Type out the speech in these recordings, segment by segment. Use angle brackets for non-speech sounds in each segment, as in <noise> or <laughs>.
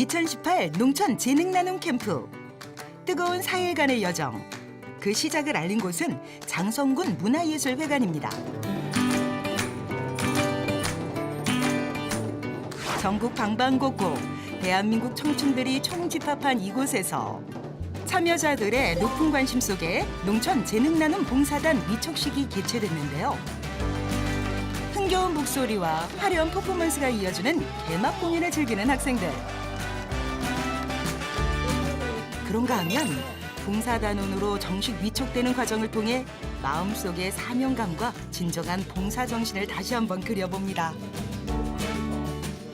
2018 농촌 재능 나눔 캠프. 뜨거운 4일간의 여정. 그 시작을 알린 곳은 장성군 문화예술회관입니다. 전국 방방곡곡 대한민국 청춘들이 총집합한 이곳에서 참여자들의 높은 관심 속에 농촌 재능 나눔 봉사단 위촉식이 개최됐는데요. 흥겨운 목소리와 화려한 퍼포먼스가 이어주는 개막 공연을 즐기는 학생들. 그런가 하면 봉사단원으로 정식 위촉되는 과정을 통해 마음속의 사명감과 진정한 봉사 정신을 다시 한번 그려봅니다.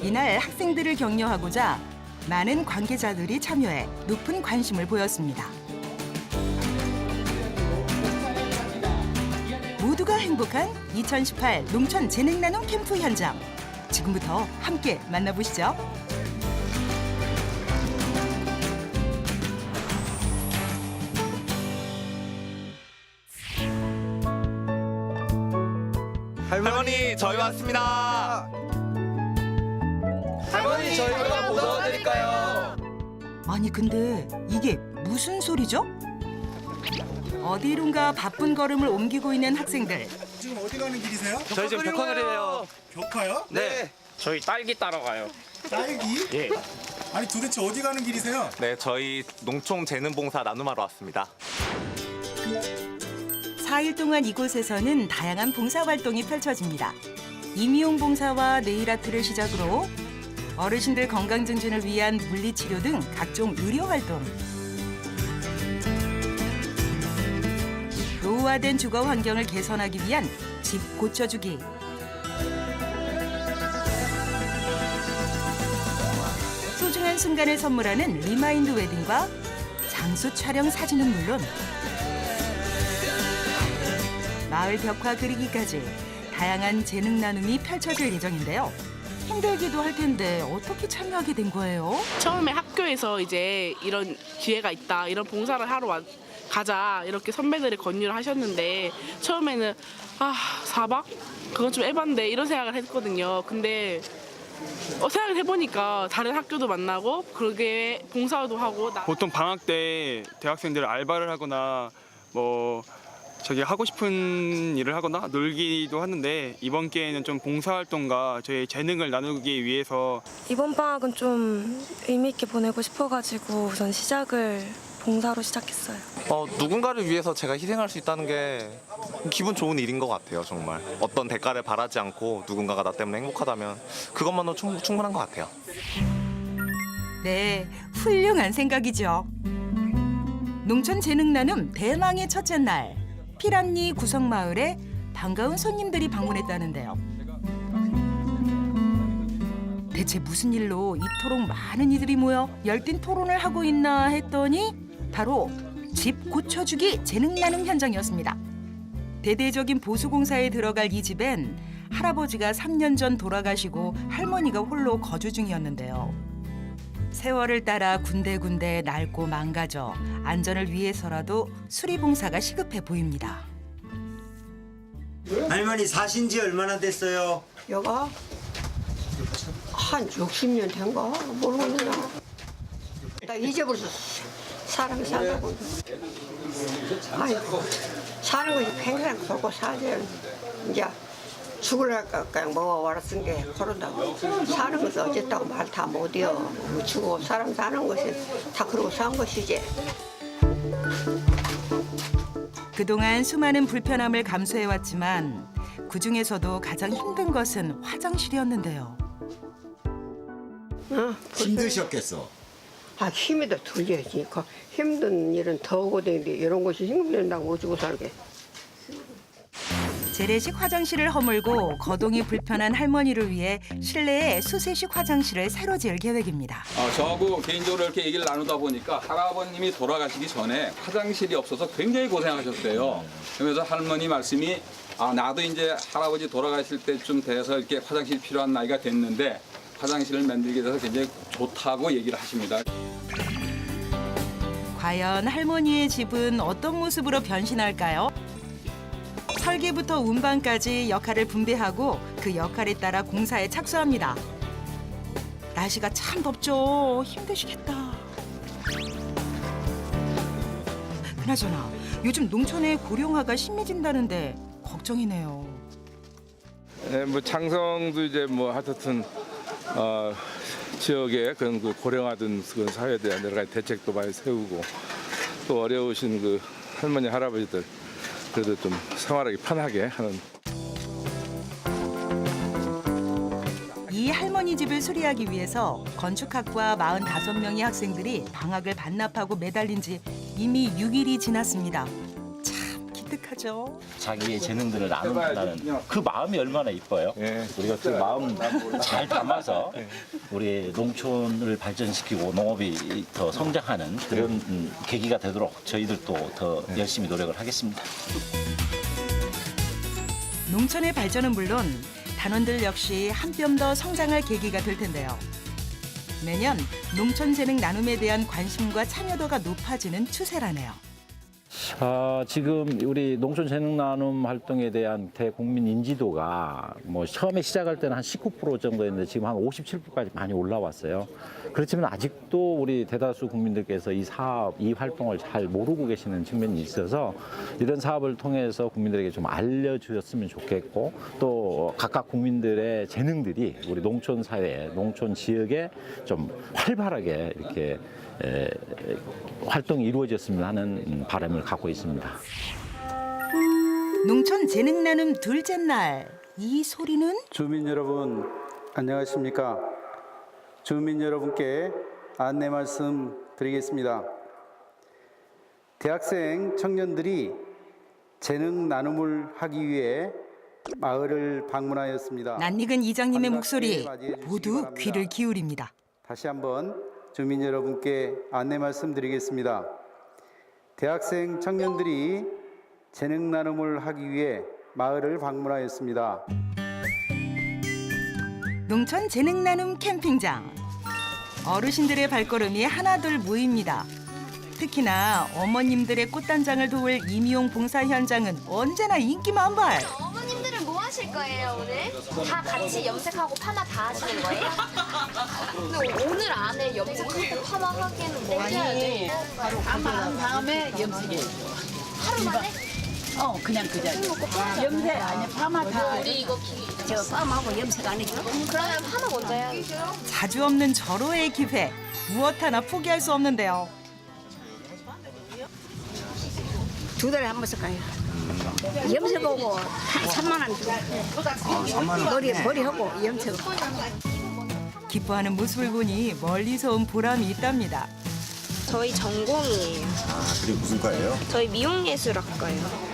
이날 학생들을 격려하고자 많은 관계자들이 참여해 높은 관심을 보였습니다. 모두가 행복한 2018 농촌 재능 나눔 캠프 현장. 지금부터 함께 만나보시죠. 왔습니다. 할머니 저희가 뭐 도와드릴까요? 아니 근데 이게 무슨 소리죠? 어디론가 바쁜 걸음을 옮기고 있는 학생들. 지금 어디 가는 길이세요? 저희 지금 벽화그리예요. 벽화요? 네. 저희 딸기 따러 가요. 딸기? 예. 아니 도대체 어디 가는 길이세요? 네, 저희 농촌 재능 봉사 나눔하러 왔습니다. 4일 동안 이곳에서는 다양한 봉사 활동이 펼쳐집니다. 임용 봉사와 네일 아트를 시작으로 어르신들 건강 증진을 위한 물리치료 등 각종 의료 활동. 노후화된 주거 환경을 개선하기 위한 집 고쳐주기. 소중한 순간을 선물하는 리마인드 웨딩과 장수 촬영 사진은 물론 마을 벽화 그리기까지 다양한 재능 나눔이 펼쳐질 예정인데요. 힘들기도 할 텐데 어떻게 참여하게 된 거예요? 처음에 학교에서 이제 이런 기회가 있다, 이런 봉사를 하러 와, 가자 이렇게 선배들이 권유를 하셨는데 처음에는 아 4박 그건 좀 에반데 이런 생각을 했거든요. 근데 어, 생각을 해보니까 다른 학교도 만나고 그러게 봉사도 하고 나, 보통 방학 때 대학생들 알바를 하거나 뭐 저기 하고 싶은 일을 하거나 놀기도 하는데 이번 기회에는 좀 봉사활동과 저희 재능을 나누기 위해서 이번 방학은 좀 의미 있게 보내고 싶어가지고 우선 시작을 봉사로 시작했어요. 어, 누군가를 위해서 제가 희생할 수 있다는 게 기분 좋은 일인 것 같아요, 정말. 어떤 대가를 바라지 않고 누군가가 나 때문에 행복하다면 그것만으로 충, 충분한 것 같아요. 네, 훌륭한 생각이죠. 농촌 재능 나눔 대망의 첫째 날, 피란리 구성마을에 반가운 손님들이 방문했다는데요. 대체 무슨 일로 이토록 많은 이들이 모여 열띤 토론을 하고 있나 했더니 바로 집 고쳐주기 재능 나눔 현장이었습니다. 대대적인 보수공사에 들어갈 이 집엔 할아버지가 3년 전 돌아가시고 할머니가 홀로 거주 중이었는데요. 세월을 따라 군데군데 낡고 망가져 안전을 위해서라도 수리봉사가 시급해 보입니다. 할머니 사신 지 얼마나 됐어요? 여가 한 60년 된가 모르겠나. 나 이제 벌써 사람이 살다고. 아이고 사는 것이 평생 보고 살아야 이제 죽을랄까 그냥 먹어와라 쓴게 그런다고. 사는 것은 어쨌다고 말 다 못해요. 뭐 죽고 사람 사는 것이 다 그러고 산 것이지. 그동안 수많은 불편함을 감수해왔지만 그 중에서도 가장 힘든 것은 화장실이었는데요. 어, 힘드셨겠어. 아 힘이 더 들려야지. 그 힘든 일은 더 오고 되는데 이런 것이 힘들다고 못 주고 살게 재래식 화장실을 허물고 거동이 불편한 할머니를 위해 실내에 수세식 화장실을 새로 지을 계획입니다. 어, 저하고 개인적으로 이렇게 얘기를 나누다 보니까 할아버님이 돌아가시기 전에 화장실이 없어서 굉장히 고생하셨대요. 그래서 할머니 말씀이 아 나도 이제 할아버지 돌아가실 때쯤 돼서 이렇게 화장실 필요한 나이가 됐는데 화장실을 만들게 돼서 굉장히 좋다고 얘기를 하십니다. 과연 할머니의 집은 어떤 모습으로 변신할까요? 설계부터 운반까지 역할을 분배하고 그 역할에 따라 공사에 착수합니다. 날씨가 참 덥죠. 힘드시겠다. 그나저나 요즘 농촌에 고령화가 심해진다는데 걱정이네요. 네, 뭐 장성도 이제 뭐 하여튼 어, 지역의 그런 그 고령화된 그런 사회에 대한 여러 가지 대책도 많이 세우고 또 어려우신 그 할머니 할아버지들 그래도 좀 생활하기 편하게 하는 이 할머니 집을 수리하기 위해서 건축학과 45명의 학생들이 방학을 반납하고 매달린 지 이미 6일이 지났습니다. 참 기특하죠. 자기의 재능들을 나눈다는 그 마음이 얼마나 이뻐요. 예. 우리가 그 마음 잘 담아서 우리 농촌을 발전시키고 농업이 더 성장하는 그런 음, 계기가 되도록 저희들도 더 열심히 노력을 하겠습니다. 농촌의 발전은 물론 단원들 역시 한 뼘 더 성장할 계기가 될 텐데요. 매년 농촌 재능 나눔에 대한 관심과 참여도가 높아지는 추세라네요. 아, 지금 우리 농촌 재능 나눔 활동에 대한 대국민 인지도가 뭐 처음에 시작할 때는 한 19% 정도였는데 지금 한 57%까지 많이 올라왔어요. 그렇지만 아직도 우리 대다수 국민들께서 이 사업, 이 활동을 잘 모르고 계시는 측면이 있어서 이런 사업을 통해서 국민들에게 좀 알려주셨으면 좋겠고 또 각각 국민들의 재능들이 우리 농촌 사회, 농촌 지역에 좀 활발하게 이렇게 에, 활동이 이루어졌으면 하는 음, 바람을 갖고 있습니다. 농촌 재능 나눔 둘째 날 이 소리는 주민 여러분 안녕하십니까? 주민 여러분께 안내 말씀 드리겠습니다. 대학생 청년들이 재능 나눔을 하기 위해 마을을 방문하였습니다. 낯익은 이장님의 목소리 모두 귀를 기울입니다. 다시 한번 주민 여러분께 안내 말씀드리겠습니다. 대학생 청년들이 재능 나눔을 하기 위해 마을을 방문하였습니다. 농촌 재능 나눔 캠핑장. 어르신들의 발걸음이 하나둘 모입니다. 특히나 어머님들의 꽃단장을 도울 임용 봉사 현장은 언제나 인기 만발. 하실 거예요 오늘? 다 같이 염색하고 파마 다 하시는 거예요? 근데 오늘 안에 염색하고 파마 하기에는 뭐 해야 돼? 파마한 다음에 염색해. 하루 만에? 어, 그냥 그 자리. 염색 아니 파마 다. 우리 이거 기... 저 파마하고 염색 안 해줘? 그러면 파마 먼저 해야지 자주 없는 절호의 기회. 무엇 하나 포기할 수 없는데요. 두 달에 한 번씩 가요. 염색하고 한 3만 원 주고. 머리 머리하고 염색하고. 기뻐하는 모습을 보니 멀리서 온 보람이 있답니다. 저희 전공이에요. 아, 그게 무슨 과예요? 저희 미용예술학과요.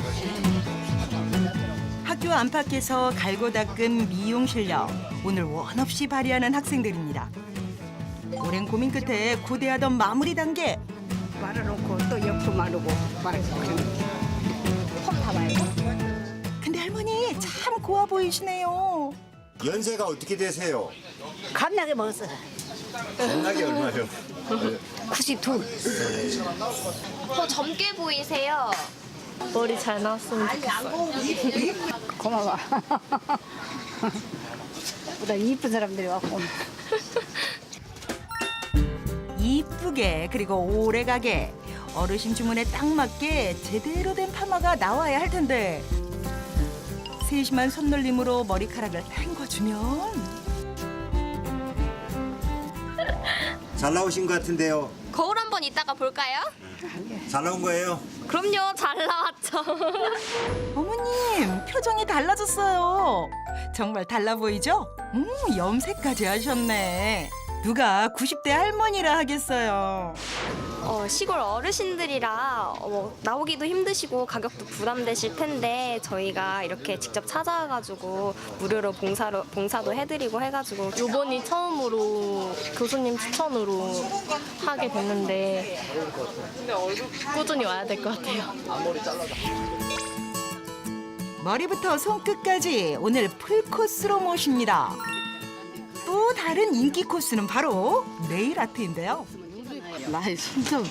학교 안팎에서 갈고 닦은 미용 실력 오늘 원 없이 발휘하는 학생들입니다. 오랜 고민 끝에 고대하던 마무리 단계 말아놓고 또 옆으로 마르고 말고 폼다 참 고와 보이시네요. 연세가 어떻게 되세요? 갓나게 먹었어. 겁나게 얼마요? 92. 더 젊게 보이세요 머리 잘 나왔으면 좋겠어요. 고마워. 보다 이쁜 사람들이 왔고. 이쁘게 그리고 오래가게 어르신 주문에 딱 맞게 제대로 된 파마가 나와야 할 텐데 세심한 손놀림으로 머리카락을 헹궈주면 잘 나오신 것 같은데요. 거울 한번 이따가 볼까요? 잘 나온 거예요? 그럼요 잘 나왔죠 <laughs> 어머님 표정이 달라졌어요. 정말 달라 보이죠? 음 염색까지 하셨네. 누가 90대 할머니라 하겠어요. 어, 시골 어르신들이라 어, 나오기도 힘드시고 가격도 부담되실 텐데 저희가 이렇게 직접 찾아가지고 무료로 봉사로, 봉사도 해드리고 해가지고 이번이 처음으로 교수님 추천으로 하게 됐는데 꾸준히 와야 될 것 같아요. 머리부터 손끝까지 오늘 풀코스로 모십니다. 또 다른 인기 코스는 바로 네일 아트인데요. 나 손톱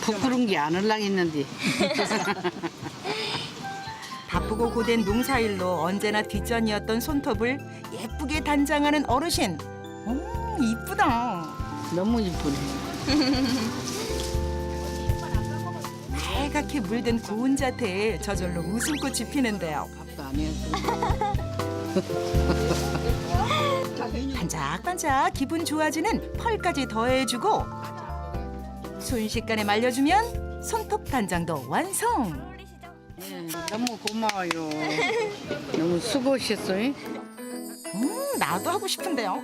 부끄러운 게안 올라겠는데. <laughs> 바쁘고 고된 농사일로 언제나 뒷전이었던 손톱을 예쁘게 단장하는 어르신. 음, 이쁘다. 너무 이쁘네. 빨갛게 물든 고운 자태에 저절로 웃음꽃이 피는데요. 밥도 안 해서. 반짝반짝 <laughs> 기분 좋아지는 펄까지 더해주고 순식간에 말려주면 손톱 단장도 완성. 예, 너무 고마워요. 너무 수고하셨어요. 음, 나도 하고 싶은데요.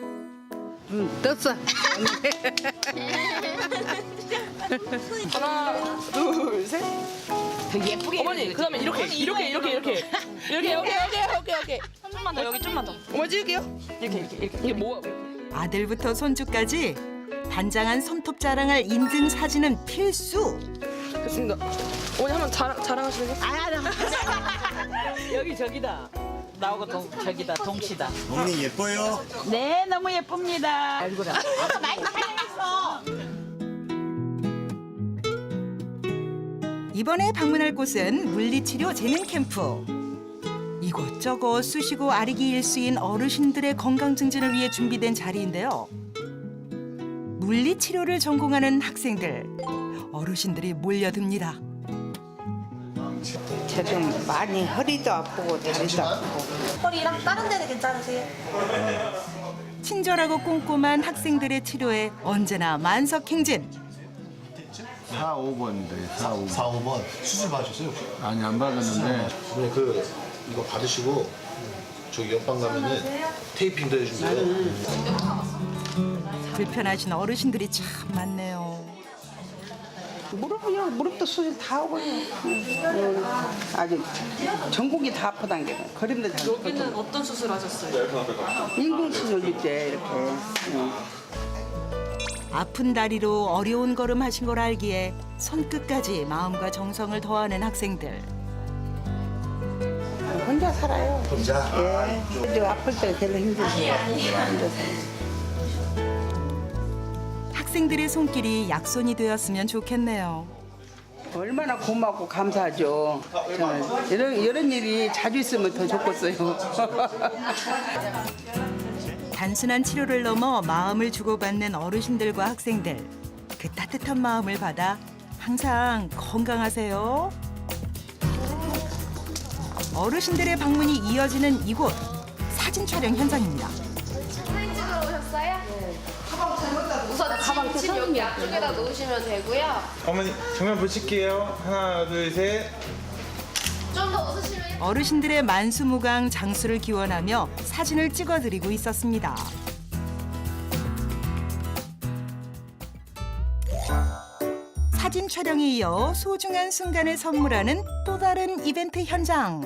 응, 떴어. 하나, 둘, 셋. 더 예쁘게. 어머니, 그다음에 이렇게, 이렇게, 이렇게, 이렇게, 이렇게, 오케이, 오케이, 오케이, 오케이. 좀만 더 여기 좀만 더. 어머니 찍을게요. 이렇게, 이렇게, 이렇게. 이게 뭐? 아들부터 손주까지 단장한 손톱 자랑할 인증 사진은 필수. 됐습니다. 어머니 한번 자랑 자랑하시는 거? <laughs> 여기 저기다. 나오고 동, 저기다 동시다. 어머니 예뻐요? 네, 너무 예쁩니다. 얼굴아. 많이 사랑했어. 이번에 방문할 곳은 물리치료 재능 캠프. 이곳저곳 쑤시고 아리기 일수인 어르신들의 건강 증진을 위해 준비된 자리인데요. 물리치료를 전공하는 학생들, 어르신들이 몰려듭니다. 지금 많이 허리도 아프고 다리도 아프고 허리랑 다른 데는 괜찮으세요? 친절하고 꼼꼼한 학생들의 치료에 언제나 만석행진. 4, 5번인데 4, 5번. 4, 5번 수술 받으셨어요? 아니 안 받았는데 네, 그 이거 받으시고 저기 옆방 가면은 테이핑도 해준대요. 불편하신 어르신들이 참 많네요. 무릎이요 무릎도 수술 다 하고 요 아주 전국이 다 아프단 게 거림도 잘 여기는 어떤 수술 하셨어요? 인공 수술 이제 이렇게 응. 아픈 다리로 어려운 걸음 하신 걸 알기에 손끝까지 마음과 정성을 더하는 학생들. 혼자 살아요 혼자? 예 근데 아플 때 제일 힘들어요 혼자 살아요 학생들의 손길이 약손이 되었으면 좋겠네요. 얼마나 고맙고 감사하죠 저는 이런 이런 일이 자주 있으면 더 좋겠어요 <laughs> 단순한 치료를 넘어 마음을 주고받는 어르신들과 학생들. 그 따뜻한 마음을 받아 항상 건강하세요. 어르신들의 방문이 이어지는 이곳 사진 촬영 현장입니다. 앞쪽에다 놓으시면 되고요. 어머니 정면 보실게요. 하나, 둘, 셋. 좀 더 웃으시면 어르신들의 만수무강 장수를 기원하며 사진을 찍어드리고 있었습니다. 사진 촬영에 이어 소중한 순간을 선물하는 또 다른 이벤트 현장.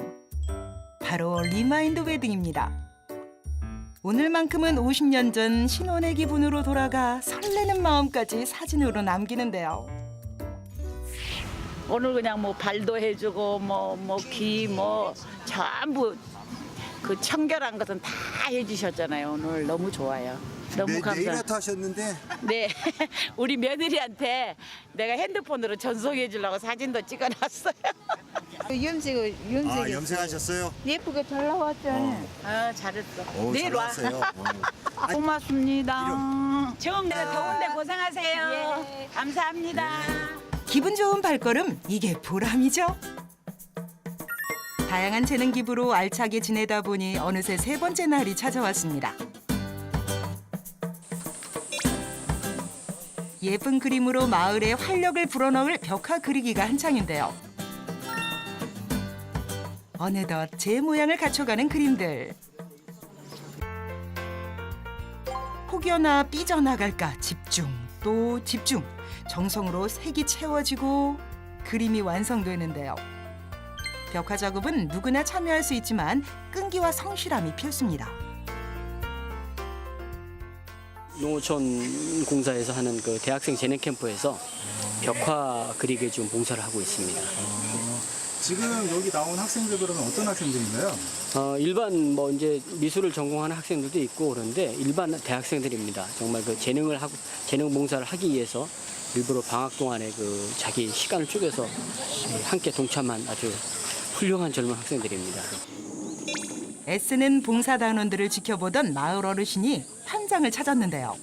바로 리마인드 웨딩입니다. 오늘만큼은 50년 전 신혼의 기분으로 돌아가 설레는 마음까지 사진으로 남기는데요. 오늘 그냥 뭐 발도 해주고 뭐 뭐 귀 뭐 전부 그 청결한 것은 다 해주셨잖아요. 오늘 너무 좋아요. 너무 네, 감사. 네일 아트 하셨는데 네, <laughs> 우리 며느리한테 내가 핸드폰으로 전송해 주려고 사진도 찍어놨어요. 염색을 아 염색 염색하셨어요? 예쁘게 잘 나왔잖아요. 아 잘했어. 오, 내일 잘 와. 나왔어요. <laughs> 어. 고맙습니다. 정 내가 더운데 고생하세요. 예. 감사합니다. 기분 좋은 발걸음 이게 보람이죠. 다양한 재능 기부로 알차게 지내다 보니 어느새 세 번째 날이 찾아왔습니다. 예쁜 그림으로 마을에 활력을 불어넣을 벽화 그리기가 한창인데요. 어느덧 제 모양을 갖춰가는 그림들. 혹여나 삐져나갈까 집중 또 집중 정성으로 색이 채워지고 그림이 완성되는데요. 벽화 작업은 누구나 참여할 수 있지만 끈기와 성실함이 필수입니다. 농어촌 공사에서 하는 그 대학생 재능 캠프에서 벽화 그리기 좀 봉사를 하고 있습니다. 지금 여기 나온 학생들 그러면 어떤 학생들인가요? 어, 일반 뭐 이제 미술을 전공하는 학생들도 있고 그런데 일반 대학생들입니다. 정말 그 재능을 하고 재능 봉사를 하기 위해서 일부러 방학 동안에 그 자기 시간을 쪼개서 함께 동참한 아주 훌륭한 젊은 학생들입니다. 애쓰는 봉사단원들을 지켜보던 마을 어르신이 현장을 찾았는데요.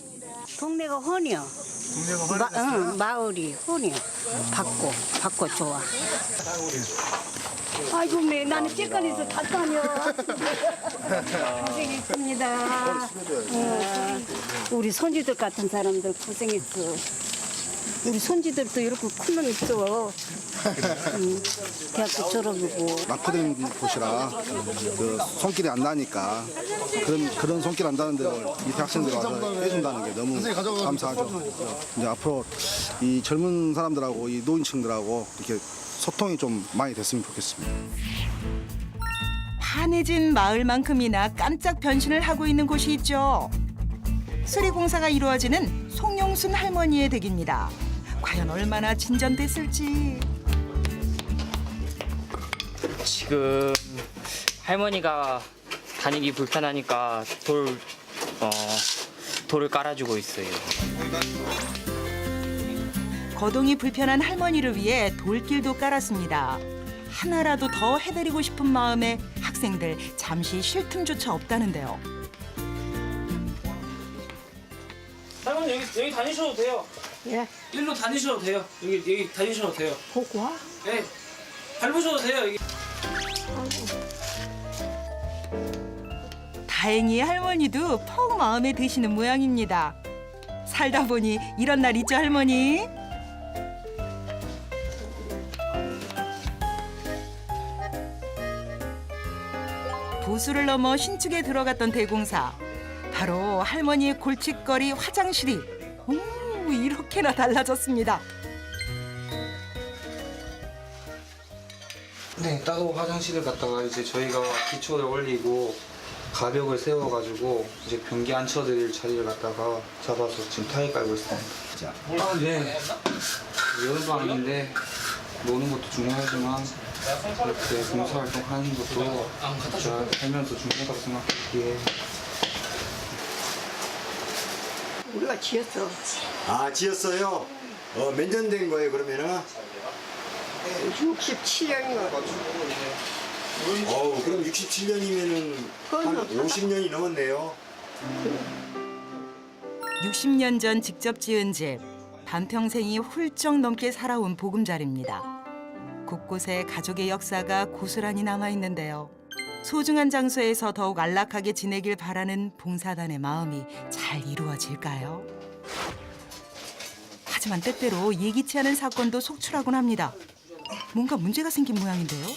동네가 혼이요. 마, 응, 마을이 혼이요. 받고, 받고 좋아. 아이고, 매 나는 찌꺼리에서 다 다녀. 고생했습니다. 응, 우리 손주들 같은 사람들 고생했어. 우리 손주들도 이렇게 큰 놈 있어. 응, 대학교 졸업이고. 낙후된 곳이라 그 손길이 안 나니까 그런 그런 손길 안 나는 데를 이 대학생들이 와서 해준다는 게 너무 감사하죠. 이제 앞으로 이 젊은 사람들하고 이 노인층들하고 이렇게 소통이 좀 많이 됐으면 좋겠습니다. 환해진 마을만큼이나 깜짝 변신을 하고 있는 곳이 있죠. 수리공사가 이루어지는 송용순 할머니의 댁입니다. 과연 얼마나 진전됐을지. 지금 할머니가 다니기 불편하니까 돌, 어, 돌을 깔아주고 있어요. 거동이 불편한 할머니를 위해 돌길도 깔았습니다. 하나라도 더 해드리고 싶은 마음에 학생들 잠시 쉴 틈조차 없다는데요. 할머니 여기, 여기 다니셔도 돼요. 예. 일로 다니셔도 돼요. 여기, 여기 다니셔도 돼요. 보고 와? 네. 밟으셔도 돼요. 여기. 다행히 할머니도 퍽 마음에 드시는 모양입니다. 살다 보니 이런 날 있죠, 할머니? 보수를 넘어 신축에 들어갔던 대공사. 바로 할머니의 골칫거리 화장실이 오, 이렇게나 달라졌습니다. 네, 따로 화장실을 갔다가 이제 저희가 기초를 올리고 가벽을 세워가지고 이제 변기 앉혀드릴 자리를 갖다가 잡아서 지금 타일 깔고 있습니다. 아, 네. 여름방인데 노는 것도 중요하지만 이렇게 봉사활동 하는 것도 제가 살면서 중요하다고 생각하기에 우리가 지었어. 아 지었어요? 어, 몇 년 된 거예요 그러면은? 67년인 거 어우 그럼 67년이면은 한 50년이 넘었네요 60년 전 직접 지은 집. 반평생이 훌쩍 넘게 살아온 보금자리입니다. 곳곳에 가족의 역사가 고스란히 남아 있는데요. 소중한 장소에서 더욱 안락하게 지내길 바라는 봉사단의 마음이 잘 이루어질까요? 하지만 때때로 예기치 않은 사건도 속출하곤 합니다. 뭔가 문제가 생긴 모양인데요.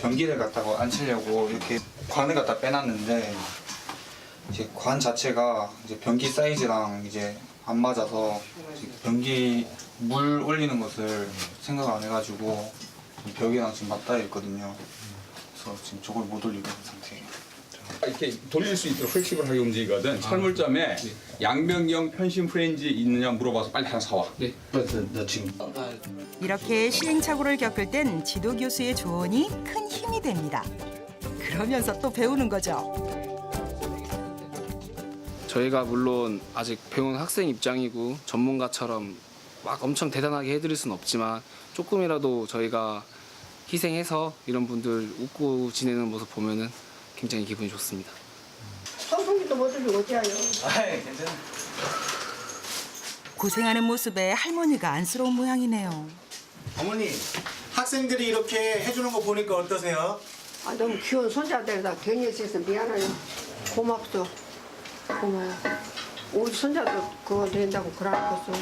변기를 갖다가 앉히려고 이렇게 관을 갖다 빼놨는데 이제 관 자체가 이제 변기 사이즈랑 이제 안 맞아서 변기 물 올리는 것을 생각 안 해가지고 벽이랑 지금 맞닿아 있거든요. 그래서 지금 저걸 못 올리고 있는 상태예요. 이렇게 돌릴 수 있도록 플렉시블하게 움직이거든. 철물점에 양변경 편심 프렌즈 있느냐 물어봐서 빨리 하나 사와. 네. 나 지금 이렇게 시행착오를 겪을 땐 지도 교수의 조언이 큰 힘이 됩니다. 그러면서 또 배우는 거죠. 저희가 물론 아직 배운 학생 입장이고 전문가처럼 막 엄청 대단하게 해드릴 수는 없지만 조금이라도 저희가 희생해서 이런 분들 웃고 지내는 모습 보면은 굉장히 기분이 좋습니다. 선풍기도 못 들고 어찌하요? 아이 괜찮아. 고생하는 모습에 할머니가 안쓰러운 모양이네요. 어머니 학생들이 이렇게 해주는 거 보니까 어떠세요? 아, 너무 귀여운 손자들이다 괜히 있어서 미안해요. 고맙소. 고마워. 우리 손자도 그거 된다고 그러겠어.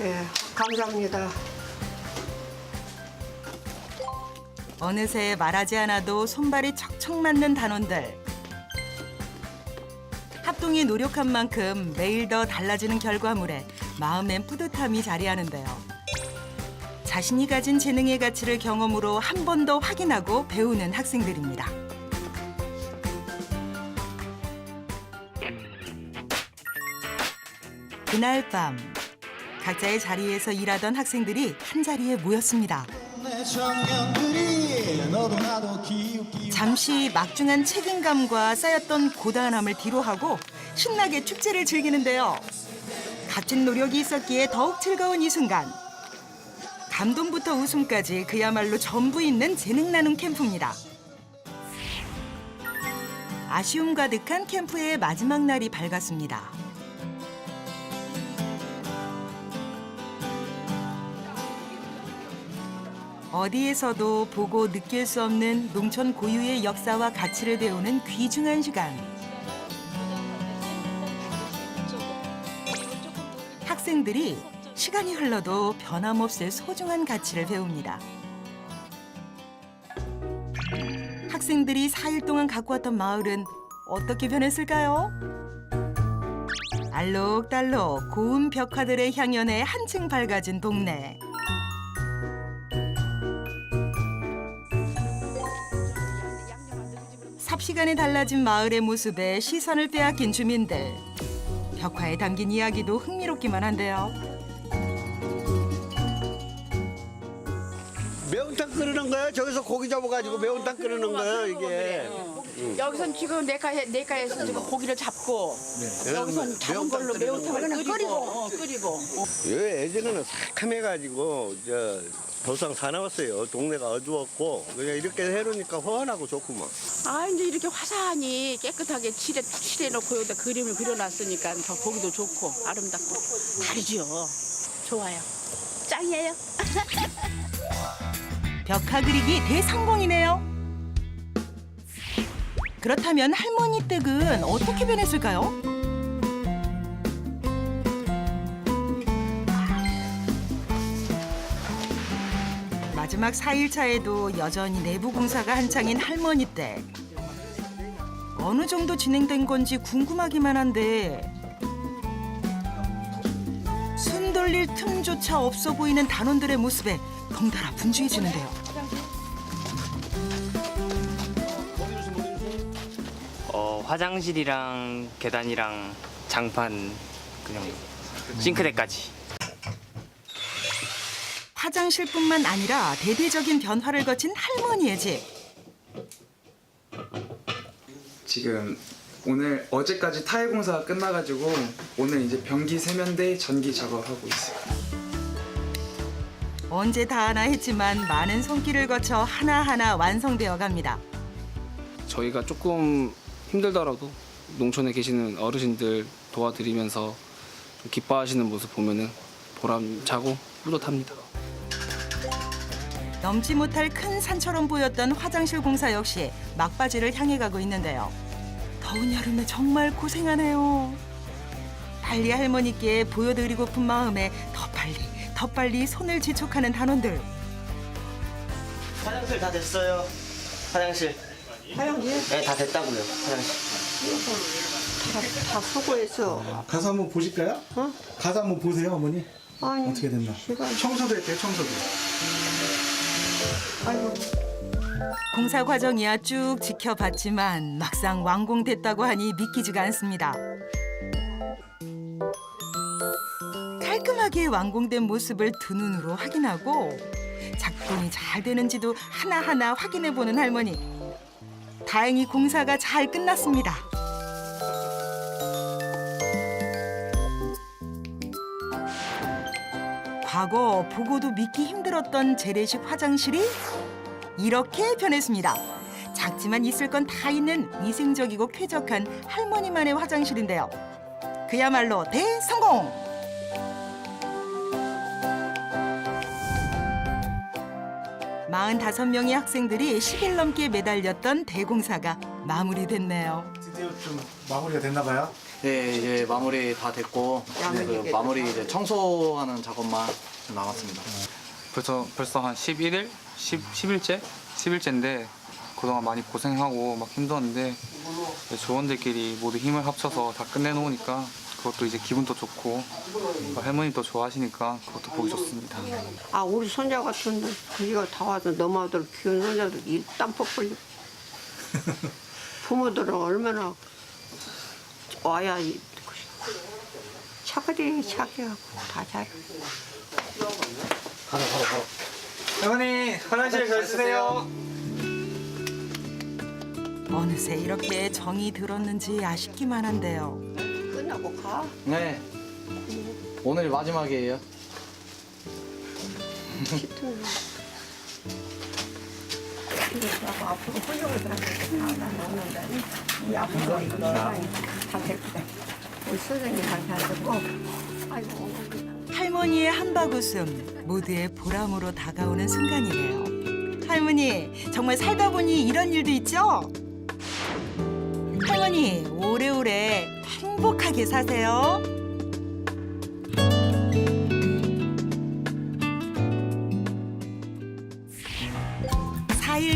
예, 감사합니다. 어느새 말하지 않아도 손발이 척척 맞는 단원들. 합동이 노력한 만큼 매일 더 달라지는 결과물에 마음엔 뿌듯함이 자리하는데요. 자신이 가진 재능의 가치를 경험으로 한 번 더 확인하고 배우는 학생들입니다. 그날 밤 각자의 자리에서 일하던 학생들이 한 자리에 모였습니다. 잠시 막중한 책임감과 쌓였던 고단함을 뒤로하고 신나게 축제를 즐기는데요. 값진 노력이 있었기에 더욱 즐거운 이 순간. 감동부터 웃음까지 그야말로 전부 있는 재능 나눔 캠프입니다. 아쉬움 가득한 캠프의 마지막 날이 밝았습니다. 어디에서도 보고 느낄 수 없는 농촌 고유의 역사와 가치를 배우는 귀중한 시간. 학생들이 시간이 흘러도 변함없을 소중한 가치를 배웁니다. 학생들이 4일 동안 갖고 왔던 마을은 어떻게 변했을까요? 알록달록 고운 벽화들의 향연에 한층 밝아진 동네. 시간에 달라진 마을의 모습에 시선을 빼앗긴 주민들. 벽화에 담긴 이야기도 흥미롭기만 한데요. 매운탕 끓이는 거예요? 저기서 고기 잡아가지고 매운탕 끓이는 거예요, 이게. 여기선 지금 내가에 내가에서 지금 고기를 잡고 네. 여기선 잡은 걸로 매운탕을 끓이고 끓이고. 어, 끓이고 예, 예전에는 새카매가지고 저 도상 사나웠어요. 동네가 어두웠고 그냥 이렇게 해놓으니까 호환하고 좋구만. 아 이제 이렇게 화사하니 깨끗하게 칠해 칠해놓고 여기다 그림을 그려놨으니까 더 보기도 좋고 아름답고 다르죠. 좋아요. 짱이에요. <laughs> 벽화 그리기 대성공이네요. 그렇다면 할머니 댁은 어떻게 변했을까요? 마지막 4일차에도 여전히 내부 공사가 한창인 할머니 댁. 어느 정도 진행된 건지 궁금하기만 한데 숨 돌릴 틈조차 없어 보이는 단원들의 모습에 덩달아 분주해지는데요. 어, 화장실이랑 계단이랑 장판 그냥 싱크대까지. 화장실뿐만 아니라 대대적인 변화를 거친 할머니의 집. 지금 오늘 어제까지 타일 공사가 끝나가지고 오늘 이제 변기 세면대 전기 작업하고 있어요. 언제 다 하나 했지만 많은 손길을 거쳐 하나하나 완성되어 갑니다. 저희가 조금 힘들더라도 농촌에 계시는 어르신들 도와드리면서 좀 기뻐하시는 모습 보면은 보람차고 뿌듯합니다. 넘지 못할 큰 산처럼 보였던 화장실 공사 역시 막바지를 향해 가고 있는데요. 더운 여름에 정말 고생하네요. 빨리 할머니께 보여드리고픈 마음에 더 빨리 더 빨리 손을 지촉하는 단원들. 화장실 다 됐어요. 화장실. 화장실? 네, 다 됐다고요. 화장실. 다, 다 수고했어. 가서 한번 보실까요? 어? 가서 한번 보세요, 어머니. 아니, 어떻게 됐나? 청소도 했대요, 청소도. 공사 과정이야 쭉 지켜봤지만 막상 완공됐다고 하니 믿기지가 않습니다. 깔끔하게 완공된 모습을 두 눈으로 확인하고 작동이 잘 되는지도 하나하나 확인해보는 할머니. 다행히 공사가 잘 끝났습니다. 과거 보고도 믿기 힘들었던 재래식 화장실이 이렇게 변했습니다. 작지만 있을 건 다 있는 위생적이고 쾌적한 할머니만의 화장실인데요. 그야말로 대성공! 마흔다섯 명의 학생들이 10일 넘게 매달렸던 대공사가 마무리됐네요. 드디어 좀 마무리가 됐나 봐요. 네, 이제 마무리 다 됐고 그 마무리 이제 청소하는 작업만 좀 남았습니다. 벌써 벌써 한 11일, 10, 10일째, 10일째인데 그동안 많이 고생하고 막 힘들었는데 이제 조원들끼리 모두 힘을 합쳐서 다 끝내놓으니까 그것도 이제 기분도 좋고 할머니도 좋아하시니까 그것도 보기 좋습니다. 아, 우리 손자 같은 그지가 다 와서 너마들 키운 손자들 일땀 퍽 흘리고. 부모들은 얼마나 와야 이- 차그리 차게하고 다 잘해. 할머니 화장실 잘 쓰세요. 어느새 이렇게 정이 들었는지 아쉽기만 한데요. 끝나고 가. 네. 오늘 마지막이에요. 이거 앞으로 훌륭한 사람들 다 나오는다니. 이 앞으로 다 됐거든. 우리 선생님한테 안 듣고. 할머니의 한박 웃음 모두의 보람으로 다가오는 순간이네요. 할머니 정말 살다 보니 이런 일도 있죠? 할머니 오래오래 행복하게 사세요.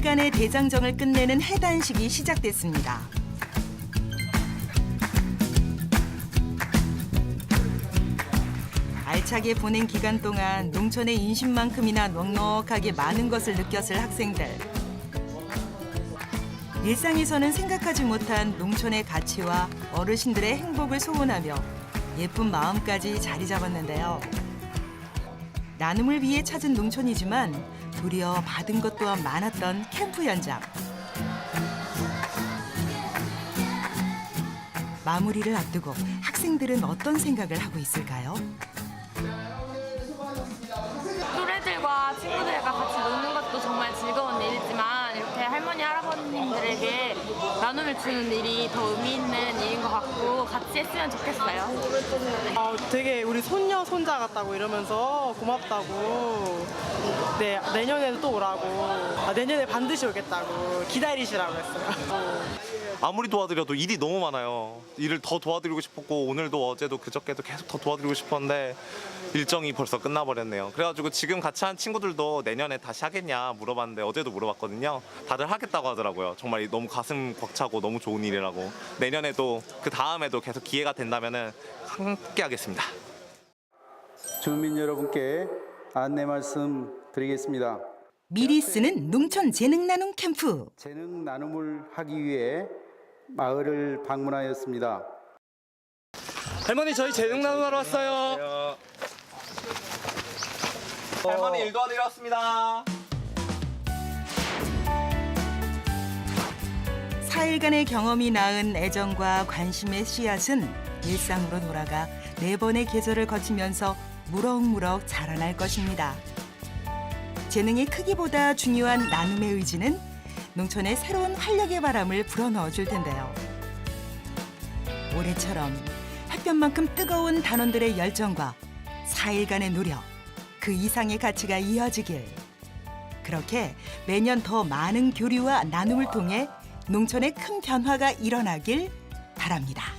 사일간의 대장정을 끝내는 해단식이 시작됐습니다. 알차게 보낸 기간 동안 농촌의 인심만큼이나 넉넉하게 많은 것을 느꼈을 학생들. 일상에서는 생각하지 못한 농촌의 가치와 어르신들의 행복을 소원하며 예쁜 마음까지 자리 잡았는데요. 나눔을 위해 찾은 농촌이지만 도리어 받은 것 또한 많았던 캠프 현장. 마무리를 앞두고 학생들은 어떤 생각을 하고 있을까요? 또래들과 친구들과 같이 노는 것도 정말 즐거운 일이지만 이렇게 할머니 할아버님들에게 나눔을 주는 일이 더 의미 있는 일인 것 같고 같이 했으면 좋겠어요. 어, 되게 우리 손녀 손자 같다고 이러면서 고맙다고 네 내년에도 또 오라고 아, 내년에 반드시 오겠다고 기다리시라고 했어요. 아무리 도와드려도 일이 너무 많아요. 일을 더 도와드리고 싶었고 오늘도 어제도 그저께도 계속 더 도와드리고 싶었는데 일정이 벌써 끝나버렸네요. 그래가지고 지금 같이 한 친구들도 내년에 다시 하겠냐 물어봤는데 어제도 물어봤거든요. 다들 하겠다고 하더라고요. 정말 너무 가슴 벅 차고 너무 좋은 일이라고 내년에도 그 다음에도 계속 기회가 된다면은 함께 하겠습니다. 주민 여러분께 안내 말씀 드리겠습니다. 미리 쓰는 농촌 재능 나눔 캠프. 재능 나눔을 하기 위해 마을을 방문하였습니다. 할머니 저희 재능 나눔하러 왔어요. 할머니 일 도와드리러 왔습니다. 사일간의 경험이 낳은 애정과 관심의 씨앗은 일상으로 돌아가 네 번의 계절을 거치면서 무럭무럭 자라날 것입니다. 재능의 크기보다 중요한 나눔의 의지는 농촌의 새로운 활력의 바람을 불어넣어 줄 텐데요. 올해처럼 햇볕만큼 뜨거운 단원들의 열정과 사일간의 노력, 그 이상의 가치가 이어지길. 그렇게 매년 더 많은 교류와 나눔을 통해 농촌의 큰 변화가 일어나길 바랍니다.